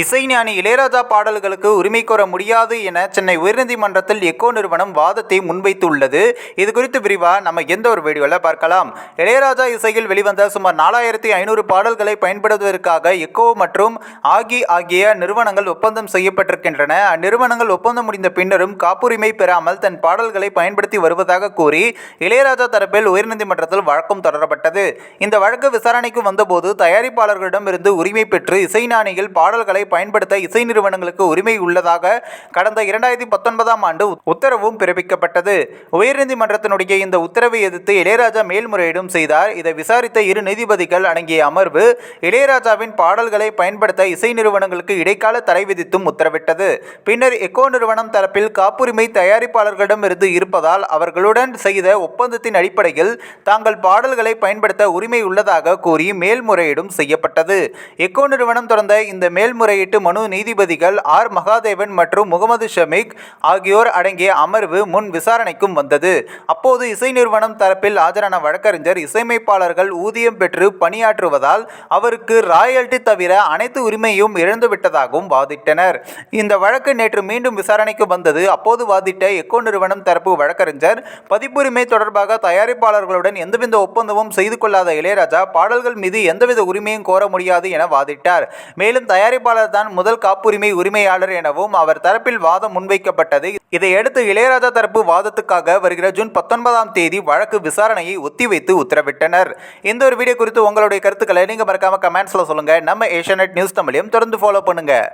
இசைஞானி இளையராஜா பாடல்களுக்கு உரிமை கோர முடியாது என சென்னை உயர்நீதிமன்றத்தில் எக்கோ நிறுவனம் வாதத்தை முன்வைத்துள்ளது. இது குறித்து விரிவாக நம்ம எந்த ஒரு வீடியோவில் பார்க்கலாம். இளையராஜா இசையில் வெளிவந்த சுமார் நாலாயிரத்தி ஐநூறு பாடல்களை பயன்படுத்துவதற்காக எக்கோ மற்றும் ஆகி ஆகிய நிறுவனங்கள் ஒப்பந்தம் செய்யப்பட்டிருக்கின்றன. அந்நிறுவனங்கள் ஒப்பந்தம் முடிந்த பின்னரும் காப்புரிமை பெறாமல் தன் பாடல்களை பயன்படுத்தி வருவதாக கூறி இளையராஜா தரப்பில் உயர்நீதிமன்றத்தில் வழக்கம் தொடரப்பட்டது. இந்த வழக்கு விசாரணைக்கு வந்தபோது தயாரிப்பாளர்களிடம் இருந்து உரிமை பெற்று இசைஞானிகள் பாடல்களை பயன்படுத்த இசை நிறுவனங்களுக்கு உரிமை உள்ளதாக கடந்த இரண்டாயிரத்தி பத்தொன்பதாம் ஆண்டு உத்தரவும் பிறப்பிக்கப்பட்டது. உயர்நீதிமன்றத்தினுடைய இந்த உத்தரவை எதிர்த்து இளையராஜா மேல்முறையீடும் செய்தார். இதை விசாரித்த இரு நீதிபதிகள் அடங்கிய அமர்வு இளையராஜாவின் பாடல்களை பயன்படுத்த இசை நிறுவனங்களுக்கு இடைக்கால தடை விதித்தும் உத்தரவிட்டது. பின்னர் எக்கோ நிறுவனம் தரப்பில் காப்புரிமை தயாரிப்பாளர்களிடம் இருந்து இருப்பதால் அவர்களுடன் செய்த ஒப்பந்தத்தின் அடிப்படையில் தாங்கள் பாடல்களை பயன்படுத்த உரிமை உள்ளதாக கூறி மேல்முறையீடும் செய்யப்பட்டது. எக்கோ நிறுவனம் தொடர்ந்த இந்த மேல்முறை மேல்முறையீட்டு மனு நீதிபதிகள் ஆர். மகாதேவன் மற்றும் முகமது ஷமீக் ஆகியோர் அடங்கிய அமர்வு முன் விசாரணைக்கும் வந்தது. அப்போது இசை நிறுவனம் தரப்பில் ஆஜரான வழக்கறிஞர் இசையமைப்பாளர்கள் ஊதியம் பெற்று பணியாற்றுவதால் அவருக்கு ராயல்டி தவிர அனைத்து உரிமையும் இழந்துவிட்டதாகவும் வாதிட்டனர். இந்த வழக்கு நேற்று மீண்டும் விசாரணைக்கு வந்தது. அப்போது வாதிட்ட எக்கோ நிறுவனம் தரப்பு வழக்கறிஞர் பதிப்புரிமை தொடர்பாக தயாரிப்பாளர்களுடன் எந்தவித ஒப்பந்தமும் செய்து கொள்ளாத இளையராஜா பாடல்கள் மீது எந்தவித உரிமையும் கோர முடியாது என வாதிட்டார். மேலும் தயாரிப்பாளர் தான் முதல் காப்புரிமை உரிமையாளர் எனவும் அவர் தரப்பில் வாதம் முன்வைக்கப்பட்டது. இதையடுத்து இளையராஜா தரப்பு வாதத்துக்காக வருகிற ஜூன் பத்தொன்பதாம் தேதி வழக்கு விசாரணையை ஒத்திவைத்து உத்தரவிட்டனர். இந்த ஒரு வீடியோ குறித்து உங்களுடைய கருத்துக்களை நீங்க மறக்காம கமெண்ட்ஸில் சொல்லுங்க. நம்ம ஏஷியானெட் நியூஸ் தமிழையும் தொடர்ந்து ஃபாலோ பண்ணுங்கள்